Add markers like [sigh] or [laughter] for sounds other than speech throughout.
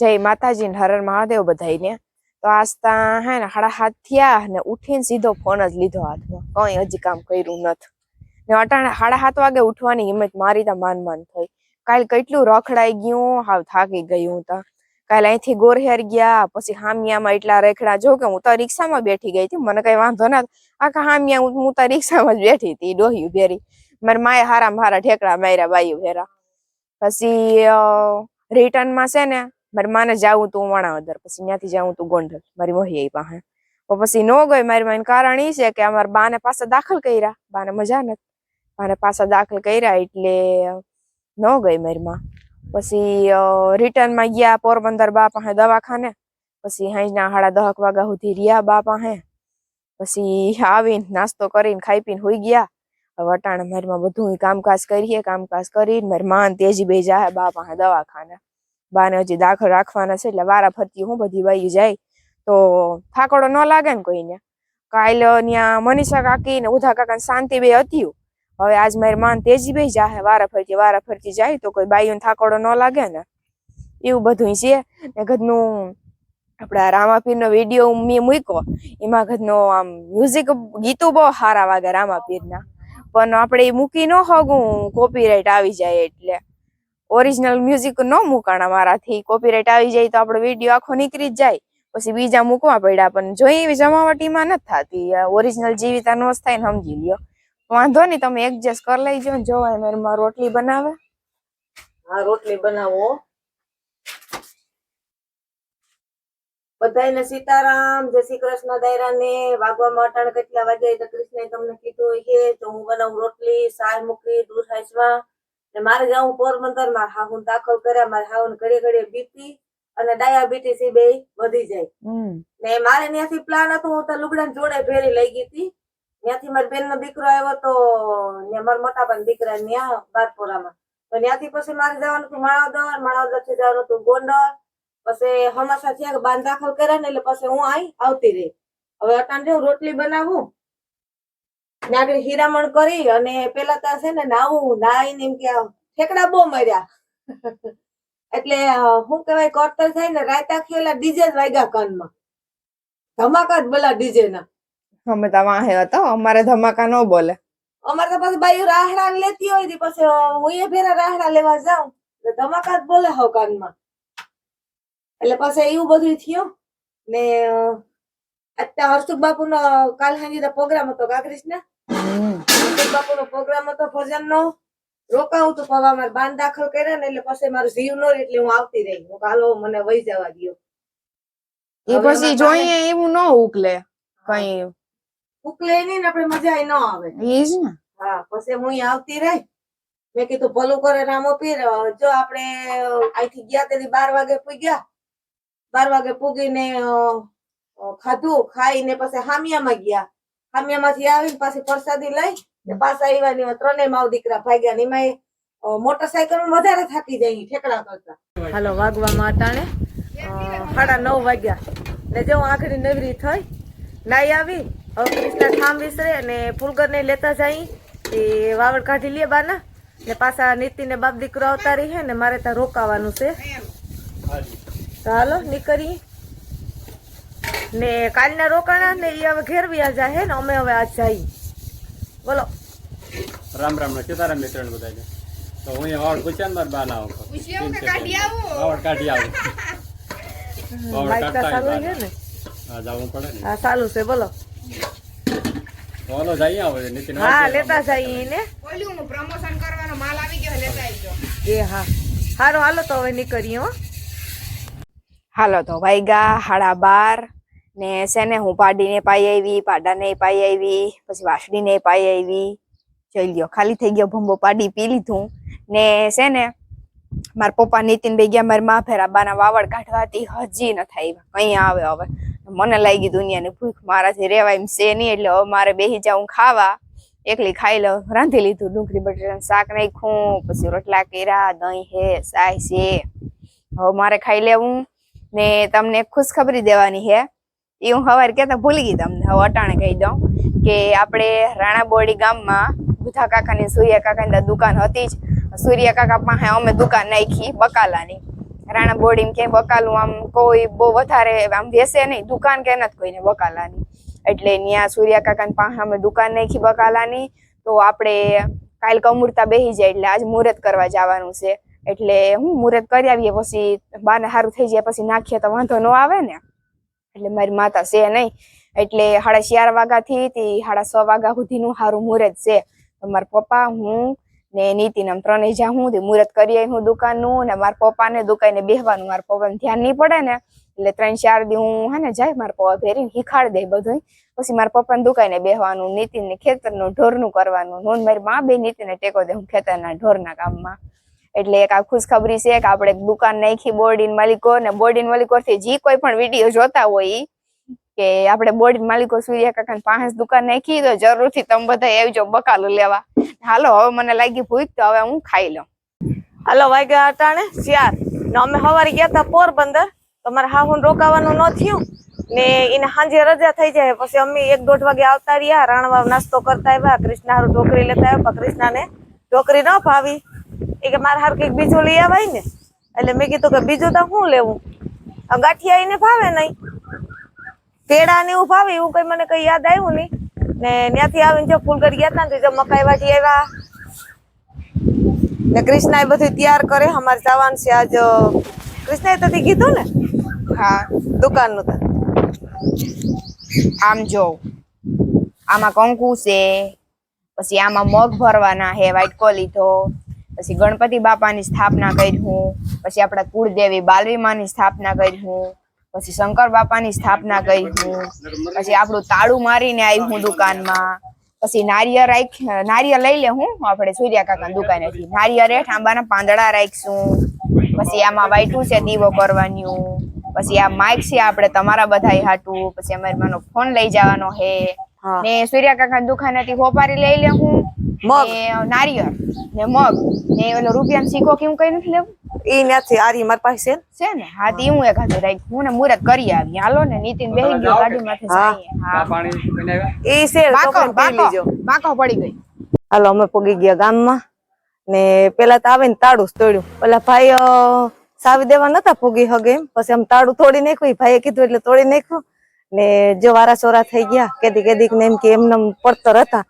જય માતાજી ને હરણ મહાદેવ બધાઈને તો આસ્તા હે ને હાડા હાથ થયા ને ઉઠીને સીધો ફોન જ લીધો હાથમાં. કઈ હજી કામ કર્યું નથી. ને અટાણે સાડા હાથ વાગે ઉઠવાની હિંમત મારી તા માન માન થઈ. કાલ કેટલું રખડાઈ ગયું, હાવ થાકી ગયું તા. કાલ અહીંથી ગોરહેર ગયા, પછી હામિયામાં એટલા રેખડા. જો કે હું તો રિક્ષામાં બેઠી ગઈ હતી, મને કઈ વાંધો ના આખા હામિયા હું તો રિક્ષામાં જ બેઠી હતી ડોહ્યું ભેરી મારી માએ હારા મારા ઠેકડા માર્યા બાયું ભેરા. પછી રિટર્નમાં છે ને મારી માને જાવું તું વણાવદર પછી ત્યાંથી જાવું તું ગોંડલ. મારી મોહિયાઈ પાસે પછી નો ગઈ મારી માને કારણ એ છે કે અમારા બાને પાછા દાખલ કર્યા. બાને મજા નથી. બાને પાછા દાખલ કર્યા એટલે નો ગઈ મારી માં. પછી રિટર્નમાં ગયા પોરબંદર બા પાસે દવાખાને. પછી હાઈના હાડા દહક વાગ્યા સુધી રહ્યા બા પાસે પછી આવીને નાસ્તો કરીને ખાઈ પીને હોઈ ગયા. હવે અટાણે મારી માં બધું કામકાજ કરીએ, કામકાજ કરીને મારી માં તેજી બે જાય બા પાસે દવાખાને. બાને હજી દાખલ રાખવાના છે એટલે વારા ફરતી હું બધી બાઈ જાય. તો થાકડો ન લાગે ને કોઈને. કાલ ત્યાં મનીષા કાકી ને ઉધા કાકા શાંતિ બે હતી હવે આજ મારી માન તેજી બે જાહે, વારા ફરતી વારા ફરતી જાય તો કોઈ બાઈઓને થાકડો ન લાગે ને. એવું બધું છે. ને ઘરનું આપણા રામાપીર નો વીડિયો મેં મૂક્યો. એમાં ઘરનો આમ મ્યુઝિક ગીતો બહુ સારા વાગે રામાપીર ના પણ આપણે એ મૂકી ન હોગું કોપીરાઈટ આવી જાય એટલે. ઓરિજિનલ મ્યુઝિક ન મૂકાણા મારાથી. કોપીરાઇટ આવી જાય તો આપણો વીડિયો આખો નીકળી જ જાય. પછી બીજા મૂકવા પડ્યા, પણ જોઈ એવી જમાવટીમાં નથી થતી. ઓરિજિનલ જીવિતા નો થાય ને સમજી લ્યો. વાંધો નહીં, તમે એડજસ્ટ કરી લઈજો ને જોવા મારી માં રોટલી બનાવે. હા, રોટલી બનાવો. બધાને સીતારામ, જય શ્રી કૃષ્ણ દાયરા ને વાગવામાં અટાણ કેટલા વાગે તો કૃષ્ણએ તમને કીધું છે તો હું બનાવું રોટલી સાર મૂકી, દૂધ હાંસવા ને મારે જવું પોરબંદર મારે હાહુન દાખલ કર્યા મારે હાહુન ઘડી ઘડી બીપી અને ડાયાબિટીસ બે વધી જાય. ને મારે ત્યાંથી પ્લાન હતો હું તો લુગડા જોડે ભેરી લઈ ગઈ હતી. ત્યાંથી મારી બેન નો દીકરો આવ્યો તો મારા મોટા ભાઈ દીકરા ત્યાં બારપોરામાં. તો ત્યાંથી પછી મારે જવાનું હતું માણાવદર માણાવદરથી જવાનું હતું ગોંડલ. પછી હમાસા થયા બાંધ દાખલ કર્યા ને એટલે પછી હું આઈ આવતી રહી. હવે અટાણ જેવું રોટલી બનાવું ને આગળ હીરામણ કરી અને પેલા તો છે ને નાવું નાઈને એમ કે ઠેકડા બહુ મર્યા. એટલે શું કહેવાય કરતર થાય ને રાત આખી ઓલા ડીજે જ વાગ્યા કાનમાં. ધમાકા જ બોલા ડીજે ના. અમે તો વાહે હતો અમારે ધમાકા ન બોલે. અમારે તો પછી બાઈ રાહડા લેતી હોય તી પછી હું એ ભેરા રાહડા લેવા જાઉં ધમાકા જ બોલે હવ કાનમાં. એટલે પછી એવું બધું થયું ને અત્યારે હર્ષુક બાપુ નો કાલ સાંજે પ્રોગ્રામ હતો કાકરીશ ને હર્ષુક બાપુ નો પ્રોગ્રામ હતો ભજન નો રોકાવું તો પવા મારે બાંધ દાખલ કર્યા ને એટલે પછી મારું જીવ નો એટલે હું આવતી રહી. હું કાલો મને વહી જવા દો એ પછી જોઈએ એવું ન ઉકલે કઈ. ઉકલે નહીં ને આપણે મજા ન આવે. ઈ જ ને. હા પછી હું આવતી રહી. મેં કીધું ભલું કરે રામો પીર. જો આપણે અહીંથી ગયા તેથી બાર વાગે પૂગ્યા. બાર વાગે પૂગીને ખાધું, ખાઈને પછી હામિયામાં ગયા. હામિયામાંથી આવીને પાછી પ્રસાદી લઈ પાછા આવ્યા ને ત્રણેય માવ દીકરા ભાગ્યા ને એમાં મોટરસાયકલ વધારે થાકી જાય ઠેકડા કરતા. હાલો વાગવામાં અટાણે સાડા નવ વાગ્યા. ને જો આખરી નવરી થઈ, નાઈ આવી, હવે કૃષ્ણ ઠામ વિસરે અને ફૂલગર ને લેતા જાય એ વાવડ કાઢી લે બાના ને પાછા નીતિ ને બાપ દીકરો આવતા રહી હે ને મારે ત્યાં રોકાવાનું છે. હાલો, નીકળી. ને કાલના રોકાણા ને એ હવે ઘેર વ્યા જાય ને અમે હવે આજ જઈ. બોલો. રામ રામ ને સીતારામ મિત્રણ બધા જાય તો હું અહીંયા વાવડ પૂછ્યા ને મારા બા ના વાવડ કાઢી આવું. છે ને. હા જવું પડે ને. હા ચાલુ છે બોલો. હા લેતા જઈએ ને એ હા. હારો હાલો તો હવે નીકળીએ હો. હાલો તો વાઈગા હાડા બાર. ને છે ને હું પાડીને પાઈ આવી, પાડાને પાઈ આવી, પછી વાસળીને પાઈ આવી. જઈ લ્યો, ખાલી થઈ ગયો ભંબો પાડી, પી લીધું. ને છે ને, મારા પપ્પા નીતિન ભાઈ ગયા, મારા મા ફેરા બાના વાવડ કાઢવાથી હજી ન થાય કઈ આવે હવે. મને લાગી દુનિયાની ભૂખ, મારાથી રેવાય એમ છે નહીં, એટલે હવે મારે બેસી જાઉં ખાવા. એકલી ખાઈ લઉં, રાંધી લીધું, ડુંગળી, બટેટાનું શાક નાખ્યું, પછી રોટલા કર્યા, દહીં હે સાય છે. હવે મારે ખાઈ લેવું ને તમને ખુશખબરી દેવાની છે. એ હું સવારે કહેતા ભૂલી ગઈ તમને. હવે અટાણે કહી દઉં કે આપણે રાણાબોડી ગામમાં બુધા કાકાની સૂર્ય કાકાની દુકાન હતી જ. સૂર્ય કાકા પાસે અમે દુકાન નાખી બકાલાની. રાણા બોર્ડિંગ ક્યાંય બકાલું આમ કોઈ બહુ વધારે આમ વેસે નહીં, દુકાન કે નથી કોઈને બકાલાની. એટલે ત્યાં સૂર્યા કાકાની પાસે અમે દુકાન નાખી બકાલાની. તો આપણે કાલ કમૂરતા બેસી જાય એટલે આજ મુહૂર્ત કરવા જવાનું છે. એટલે હું મુહૂર્ત કરી આવીએ, પછી બાને સારું થઈ જાય, પછી નાખીએ તો વાંધો ન આવે ને. એટલે મારી માતા છે નહીં. એટલે સાડા ચાર વાગ્યાથી તે સાડા છ વાગ્યા સુધીનું સારું મુહૂર્ત છે. મારા પપ્પા, હું ને નીતિ આમ ત્રણેય જા હું તે મુહૂર્ત કરી હું દુકાનનું ને મારા પપ્પાને દુકાને બેહવાનું. મારા પપ્પાને ધ્યાન નહીં પડે ને, એટલે ત્રણ ચાર દી હું હે ને જાય મારા પપ્પા ભેરીને શીખાડી દે બધું પછી મારા પપ્પાને દુકાને બેહવાનું નીતિને ખેતરનું ઢોરનું કરવાનું. હું મારી મા બે નીતિને ટેકો દે હું ખેતરના ઢોરના કામમાં એટલે એક આ ખુશખબરી છે કે આપણે દુકાન નાખી, બોર્ડિન માલિકો ને બોર્ડિન માલિકો થી જે કોઈ પણ વીડિયો જોતા હોય કે આપણે બોર્ડિન માલિકો સૂર્યા કાકા પાસે દુકાન નાખી, તો જરૂરથી તમે બધા આવજો બકાલો લેવા. હાલો, હવે મને લાગી ભૂખ, તો હવે હું ખાઈ લઉં. હાલો, વાગ્યા અટાણે ચાર. ને અમે સવારે ગયા હતા પોરબંદર. તમારે હાહુન રોકાવાનું ન થયું? ને એને સાંજે રજા થઈ જાય, પછી અમે એક દોઢ વાગે આવતા રહ્યા. રાણવા નાસ્તો કરતા આવ્યા હારું ઢોકરી લેતા આવ્યા, પણ કૃષ્ણાને ઢોકરી ન ભાવી. એ કે મારે હારું કંઈક બીજું લઈ આવાય ને. એટલે મેં કીધું કે બીજું તો શું લેવું? ગાંઠિયા એને ભાવે નહીં. પેડા ને એવું ભાવે એવું કઈ મને કઈ યાદ આવ્યું નહીં. ને ત્યાંથી આવીને જો ફૂલગઢ ગયા હતા ને જો મકાઈ વાટી આવ્યા. ને કૃષ્ણા એ બધું તૈયાર કરે અમારે જવાનું છે આજ કૃષ્ણાએ તો તે કીધું ને? હા. દુકાનનું તો. આમ જો આમાં કંકુ છે પછી આમાં મગ ભરવાના હે વાટકો લીધો પછી ગણપતિ બાપાની સ્થાપના કરી હું પછી આપણા કુળદેવી બાલવીમાની સ્થાપના કરી હું પછી શંકર બાપાની સ્થાપના કરી હું પછી આપણું તાળું મારીને આવી હું દુકાનમાં, પછી નારિયેળ રાખ, નારિયેળ લઈ લે હું, આપણે સૂર્યા કાકા દુકાનેથી નારિયેળ રેઠ આંબાના પાંદડા રાખશું, પછી આમાં વાઈટું છે દીવો કરવાની, પછી આ માઇક છે આપણે તમારા બધા હાટું, પછી અમારી માનો ફોન લઈ જવાનો હે હા. ને સૂર્યા કાકા દુકાનેથી હોપારી લઈ લે હું. મગ. ને નારિયેળ. ને મગ. ને ઓલો રૂપિયાનો સિક્કો કેવું કઈ નથી લેવું? ઈ નથી આરી મારી પાસે છે. છે ને? હા તે હું એક હાથે રાખ. હું ને મુરત કરી આવી. હાલો ને નીતિન બેહી ગયો ગાડીમાંથી હા. જઈએ. હા. પાણી ઈ છે બાકો બાકો. બાકો પડી ગઈ. હાલો અમે પગી ગયા ગામમાં. ને પેલા તો આવે ને તાળું તોડ્યું. પેલા ભાઈ સાવી દેવા નતા ફૂગી હગે એમ. પછી આમ તાળું તોડી નાખ્યું. ઈ ભાઈએ કીધું એટલે તોડી નાખ્યું. ને જો વારા સોરા થઈ ગયા કેદી કેદીક ને એમ કે એમને એમ પડતર હતા.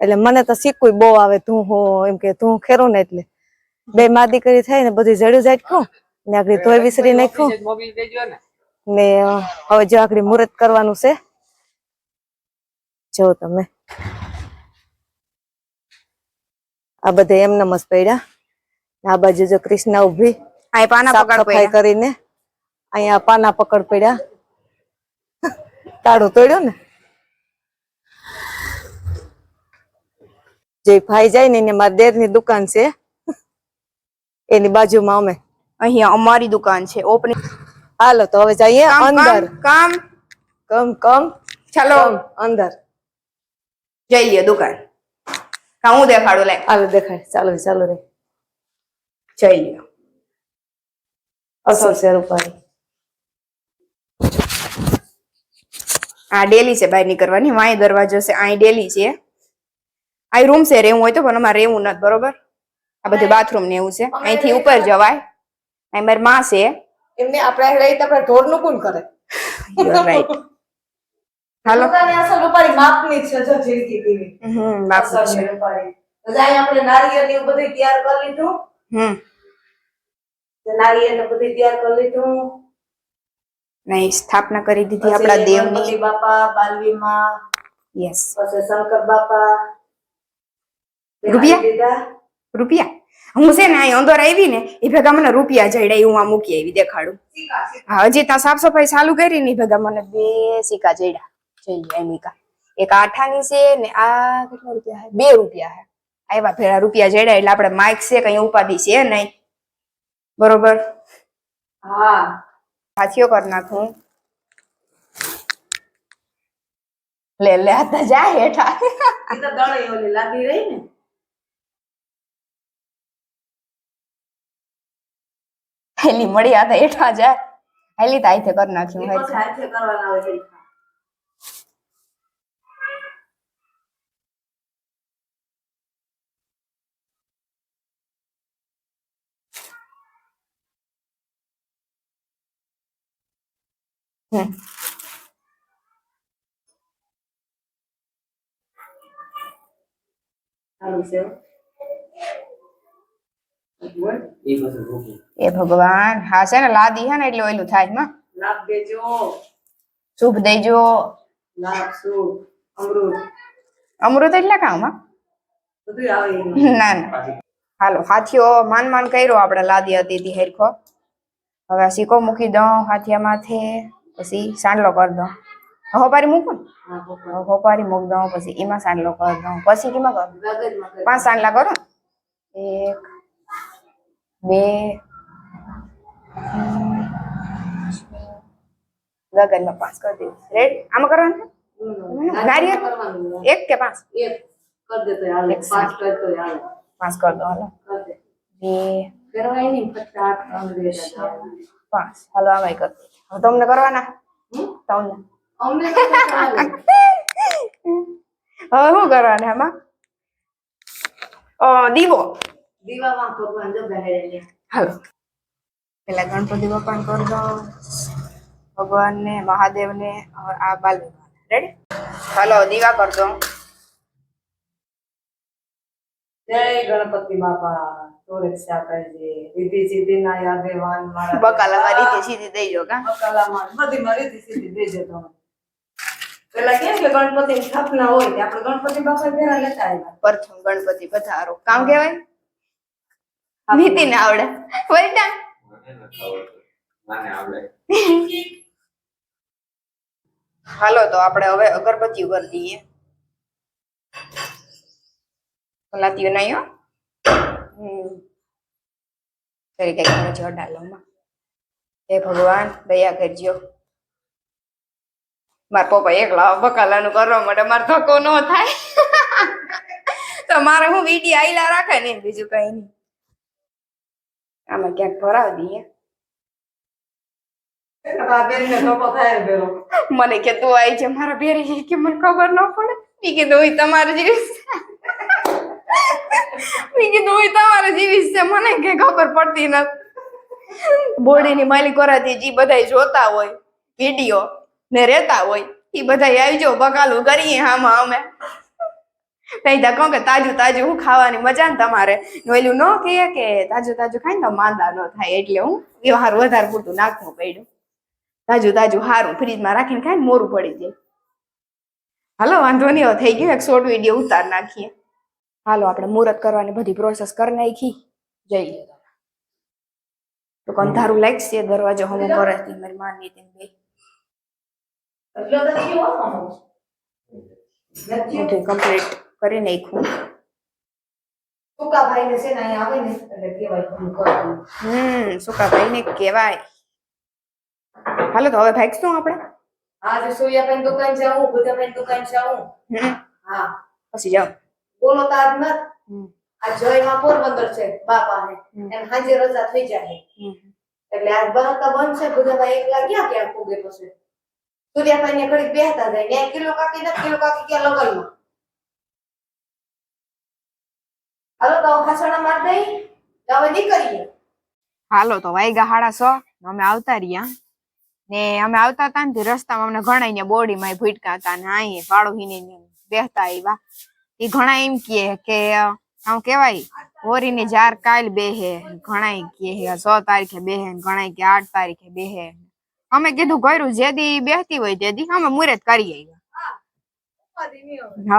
એટલે મને તો શીખવું બહુ આવે તું હું એમ કે તું ખેરું ને એટલે. બે મા દીકરી થાય ને બધી જડ્યું જાટકું ને આગળ ધોઈ વિસરી નાખ્યું. ને હવે જો આગળ મુહૂર્ત કરવાનું છે. જો તમે. આ બધે એમને મસ્ત પડ્યા. આ બાજુ જો કૃષ્ણ ઊભી પાના પકડ કરીને. અહીંયા પાના પકડ પડ્યા. તાળું તોડ્યું ને? જે ભાઈ જાય ને એને મારા દેરની દુકાન છે એની બાજુમાં અમે. અહીંયા અમારી દુકાન છે ઓપનિંગ. હાલો તો હવે જઈએ અંદર. કામ. કમ કમ. ચાલો. અંદર. જઈએ દુકાન. હા હું દેખાડું લે હાલો દેખાય. ચાલો ચાલો રે. જઈએ. અસર શેર રૂપારી આ ડેલી છે બહાર નીકળવાની વાંય દરવાજો છે અહીં ડેલી છે. આ રૂમ છે રહેવું હોય તો પણ અમારે રહેવું નથી બરોબર? આ બધું બાથરૂમ ને એવું છે. અહીંથી ઉપર જવાય. અહીં મારી માં છે. એમને આપણે રહી તો આપણે ઢોરનું કોણ કરે? હાલો. અસલ રૂપારી માપની છે જો જીરકી પીવી. હમ અસલ છે. રૂપારી આપણે નારિયેળ ને બધું તૈયાર કરી લીધું. હમ. નારિયેળ ને બધું તૈયાર કરી લીધું. નહીં સ્થાપના કરી દીધી આપણા દેવની. બાપા બાલવી યસ પછી શંકર બાપા રૂપિયા? રૂપિયા? હું છે ને અહીં અંદર આવી ને એ ભેગા મને રૂપિયા જડ્યા હું આ મૂકી આવી દેખાડું. હા હજી ત્યાં સાફ સફાઈ ચાલુ કરી ને ભેગા મને બે સિક્કા જડ્યા જઈ એમિકા એક આઠાની છે ને આ કેટલા રૂપિયા છે? બે રૂપિયા હે આવ્યા ભેળા રૂપિયા જડ્યા એટલે આપણે માઇક છે કઈ ઉપાધિ છે નહીં. બરોબર? હા. હાથીઓ કરી નાખું. લે લે આ તો જા હેઠા. લાગી રહી ને. હેલી મળી આ તો હેઠા જા. હેલી તો આઈથે કરી નાખ્યું હાથે કરવાના હોય બોલ એ ભગવાન. હા છે ને લાદી હે ને એટલે ઓલું થાયમાં લાભ દેજો. શુભ દેજો. લાભ અમૃત. અમૃત એટલે એમાં. ના ના. હાલો હાથીઓ માન માન કર્યો આપણે લાદી હતી હેરખો. હવે આ સિક્કો મૂકી દઉં હાથિયા માથે. પછી સાંડલો કરી દઉં. હોપારી મૂકું હોપારી. મૂકી દઉં પછી એમાં સાંડલો કરી દઉં. પછી કેમાં કરું? પાંચ સાંડલા કરો એક બે ગગનમાં પાંચ કરી દઈશ રેડ આમાં કરવાનું નારિયેળ? એક? કે પાંચ? પાંચ કર દો હાલો. બે. પાંચ હાલો આમાં કરી. હવે તમને કરવાના. તમને. [laughs] હવે શું કરવાનું આમાં દીવો. દીવામાં ભગવાન. હાલો. પેલા ગણપતિ બાપાને કરી દો. ભગવાનને મહાદેવને આ બાલ રેડી હાલો દીવા કરજો. જય ગણપતિ બાપા. સુરક્ષા કરજે રીધિ સીધી ના આગેવાન મારા [laughs] બકાલા મારી રીતે સીધી દઈ જો કા? બકાલામાં બધી મારી રીધિ સીધી દેજો તમે પેલા કેમ કે ગણપતિ ની સ્થાપના હોય તે આપણે ગણપતિ બાપા ભેરા લેતા આવ્યા. પ્રથમ ગણપતિ પધારો. કામ કહેવાય? નીતિ ને આવડે. વૈટા હાલો તો આપણે હવે અગરબત્તી કરી દઈએ કલાતીઓ નહીં ફરી કંઈક મને ડાલોમાં હે ભગવાન દયા કરજો. મારા પપ્પા એકલા બકાલાનું કરવા માટે મારે ધક્કો ન થાય. [laughs] તો મારે હું વીટી આઈલા રાખે ને? બીજું કઈ નહીં. આમાં ક્યાંક ભરાવી દઈએ. મને કે તું આવી છે મારા બેરે કે મને ખબર ન પડે. કે કીધું તમારે જેવી. મેં કીધું હોય તમારે જેવી છે, મને કે ખબર પડતી નથી. બોડીની માલિક કરાતી જે બધા જોતા હોય વીડિયો ને રહેતા હોય, એ બધા આવી જાઓ બકાલું કરીએ આમાં અમે. નહીં તા કહું કે તાજું તાજું હું ખાવાની મજા ને તમારે. ઓલું ન કહીએ કે તાજું તાજું ખાઈ ને તો માંદા ન થાય એટલે હું વ્યવહાર વધારે પૂરતું નાખવું પડ્યું. તાજું તાજું સારું ફ્રીજમાં રાખીને ખાઈને મોરું પડી જાય. હાલો, વાંધો નહીં થઈ ગયું, એક શોર્ટ વીડિયો ઉતાર નાખીએ. હાલો આપણે મુહૂર્ત કરવાની બધી પ્રોસેસ કરી નાખી. જઈ તો અંધારું લાગશે દરવાજો હમો. કરે છે મારી માની તેમ બે. હો બધું કમ્પ્લીટ કરી નાખ્યું. ટૂંકા ભાઈ ને છે ને અહીંયા આવે ને એટલે કહેવાય કે હું કરું. હમ સુકાભાઈ ને કહેવાય. હાલો તો હવે ભાગશું આપણે? દુકાન જાઉં બુધાબેન દુકાન જાઉં. હા. પછી જાઓ બોલો તો આજ મત. આ જયમાં પોરબંદર છે હમ. એમ હાજે રજા થઈ જાય. એટલે આજ બહાર બંધ છે બુધાભાઈ એકલા ગયા ક્યાં ફૂગે પછી? સૂર્યાભાઈ ને ઘડી બેહતા જાય. ત્યાં કિલો કાકી નથી કિલો કાકી ક્યાં લગનમાં? હાલો તો ખાસણા માર દઈ. તો હવે નીકળીએ. હાલો તો વાયગા હાડા સો અમે આવતા રહ્યા. ને અમે આવતા હતા ને રસ્તામાં અમને ઘણા બોડીમાં ભૂટકા હતા ને અહીં પાડોહીને બેહતા આવ્યા. એ ઘણા એમ કહે કે આમ કેવાય હોરીની જાર કાલ બેહે, ઘણા કહે સો તારીખે બેહે હે ઘણા કે આઠ તારીખે બેહે. અમે કીધું કર્યું જે દી બેહતી હોય તે દી અમે મુહૂર્ત કરી આવ્યા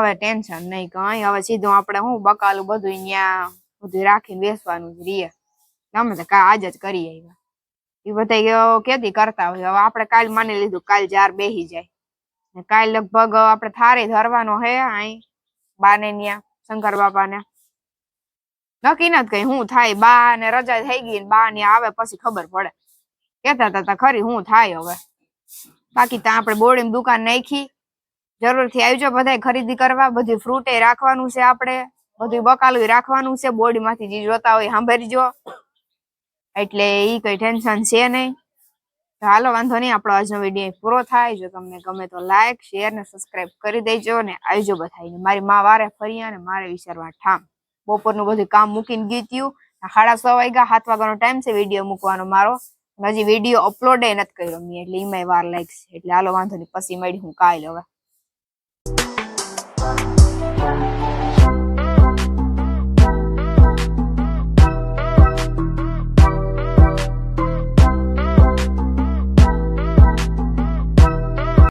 હવે ટેન્શન નહીં કઈ, હવે સીધું આપણે હું બકાલું બધું અહીંયા બધું રાખીને બેસવાનું જ રીએ. અમે તો કા આજે જ કરી આવ્યા એ બધા કેદી કરતા હોય? હવે આપણે કાલ માની લીધું કાલ ચાર બેહી જાય. કાલ લગભગ આપણે થારે ધરવાનો હે અહીં બાને ન્યા, શંકર બાપાને. નક્કી નથી કઈ હું થાય, બા ને રજા થઈ ગઈ બા ને આવે પછી ખબર પડે. કેતા હતા ખરી હું થાય હવે. બાકી ત્યાં આપણે બોર્ડિંગ દુકાન નાખી. જરૂરથી આવજો બધા ખરીદી કરવા. બધી ફ્રૂટે રાખવાનું છે આપણે. બધું બકાલું રાખવાનું છે. બોડી માંથી જે જોતા હોય સાંભળજો. એટલે એ કઈ ટેન્શન છે નહીં. હાલો, વાંધો નહીં, આપણો આજનો વીડિયો પૂરો થાય. જો તમને ગમે તો લાઈક શેર ને સબસ્ક્રાઇબ કરી દેજો ને આવજો બધાઈને મારી માં વારે ફર્યા ને મારે વિચારવા ઠામ. બપોરનું બધું કામ મૂકીને ગયું સાડા છ વાગ્યા, સાત વાગ્યાનો ટાઈમ છે વીડિયો મૂકવાનો મારો. હજી વીડિયો અપલોડ નથી કર્યો મેં, એટલે એમાંય વાર લાગશે. એટલે હાલો, વાંધો નહીં, પછી મળી હું કાલ હવે.